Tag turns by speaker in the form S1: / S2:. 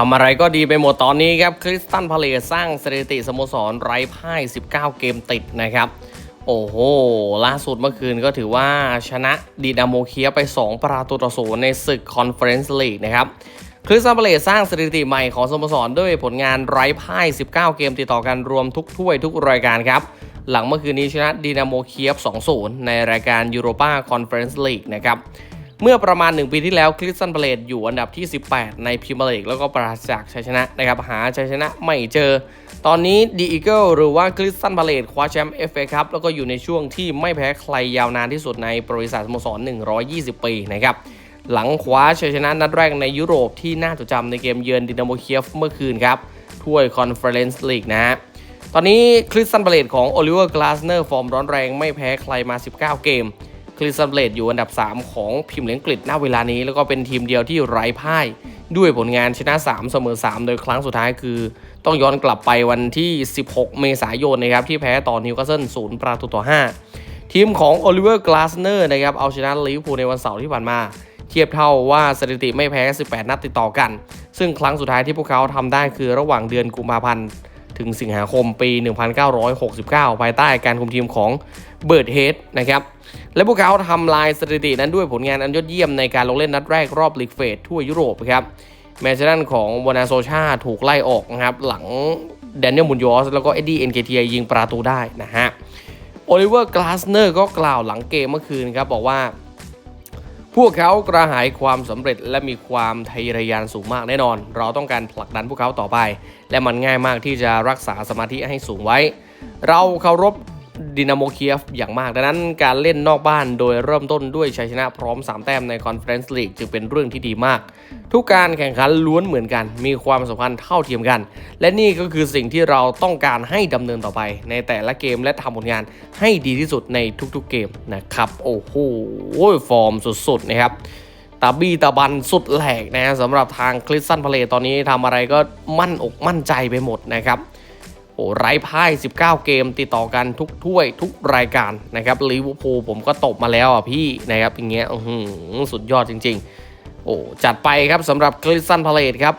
S1: ทำอะไรก็ดีไปหมดตอนนี้ครับ คริสตันพาเลสสร้างสถิติสโมสรไร้พ่าย 19 เกมติดนะครับ โอ้โห ล่าสุดเมื่อคืนก็ถือว่าชนะดีนาโมเคียไป 2 ประตูต่อศูนย์ในศึกคอนเฟอเรนซ์ลีกนะครับคริสตันพาเลสสร้างสถิติใหม่ของสโมสรด้วยผลงานไร้พ่าย 19 เกมติดต่อกันรวมทุกถ้วยทุกรายการครับ หลังเมื่อคืนนี้ชนะดีนาโมเคียฟ 2-0 ในรายการยูโรปาคอนเฟอเรนซ์ลีกนะครับ เมื่อประมาณ 1 ปีที่แล้วคริสตันพาเลตอยู่อันดับที่ 18 ในพรีเมียร์ลีกแล้วก็ปราศจากชัยชนะนะครับหาชัยชนะไม่เจอ ตอนนี้ดีอีเกิลหรือว่าคริสตันพาเลตคว้าแชมป์เอฟเอคัพแล้วก็อยู่ในช่วงที่ไม่แพ้ใครยาวนานที่สุดในประวัติศาสตร์สโมสร 120 ปีนะครับหลังคว้าชัยชนะนัดแรกในยุโรปที่น่าจดจำในเกมเยือนดินาโมเคียฟเมื่อคืนครับถ้วยคอนเฟอเรนซ์ลีกนะฮะตอนนี้คริสตันเบเลตของโอลิเวอร์กลาสเนอร์ฟอร์มร้อนแรงไม่แพ้ใครมา 19 เกม คริสตันเบเลตอยู่อันดับ 3 ของพิมพ์เลียงกฤษณเวลานี้ แล้วก็เป็นทีมเดียวที่ไร้พ่ายด้วยผลงานชนะ 3 เสมอ 3 โดยครั้งสุดท้ายคือ ต้องย้อนกลับไปวันที่ 16 เมษายนนะครับที่แพ้ต่อนิวคาสเซิล0ประตูต่อ 5 ทีมของโอลิเวอร์กลาสเนอร์นะครับเอาชนะลิเวอร์พูลในวันเสาร์ที่ผ่านมา เทียบเท่าว่าสถิติไม่แพ้ 18 นัดติดต่อกัน ซึ่งครั้งสุดท้ายที่พวกเขาทำได้คือระหว่างเดือนกุมภาพันธ์ ถึงสิงหาคมปี 1969 ภายใต้การคุมทีมของเบิร์ดเฮดนะครับ และพวกเขาทำลายสถิตินั้นด้วยผลงานอันยอดเยี่ยมในการลงเล่นนัดแรกรอบลีกเฟสทั่วยุโรปครับแม้ฉะนั้นของวานาโซชาถูกไล่ออกนะครับ หลังแดเนียลมุนยอส แล้วก็เอ็ดดี้เอ็นเคทียิงประตูได้นะฮะโอลิเวอร์กลาสเนอร์ก็กล่าวหลังเกมเมื่อคืนครับบอกว่า พวกเขากระหายความสำเร็จและมีความทะเยอทะยานสูงมากแน่นอน เราต้องการผลักดันพวกเขาต่อไป และมันง่ายมากที่จะรักษาสมาธิให้สูงไว้ เราเคารพดินาโมเคียฟอย่างมาก ดังนั้นการเล่นนอกบ้านโดยเริ่มต้นด้วยชัยชนะพร้อม 3 แต้มในคอนเฟอเรนซ์ลีกจึงเป็นเรื่องที่ดีมาก ทุกการแข่งขันล้วนเหมือนกัน มีความสำคัญเท่าเทียมกัน และนี่ก็คือสิ่งที่เราต้องการให้ดำเนินต่อไป ในแต่ละเกมและทำผลงานให้ดีที่สุดในทุกๆเกมนะครับโอ้โหฟอร์มสุดๆนะครับตาบี้ตาบันสุดแหลกนะสำหรับทางคริสตันพาเลตตอนนี้ทำอะไรก็มั่นอกมั่นใจไปหมดนะครับโอ้ไร้พ่าย 19 เกมติดต่อกันทุกถ้วยทุกรายการนะครับลิเวอร์พูลผมก็ตบมาแล้วอะพี่นะครับอย่างเงี้ยสุดยอดจริง ๆ โอ้จัดไปครับสำหรับคริสตันพาเลตครับ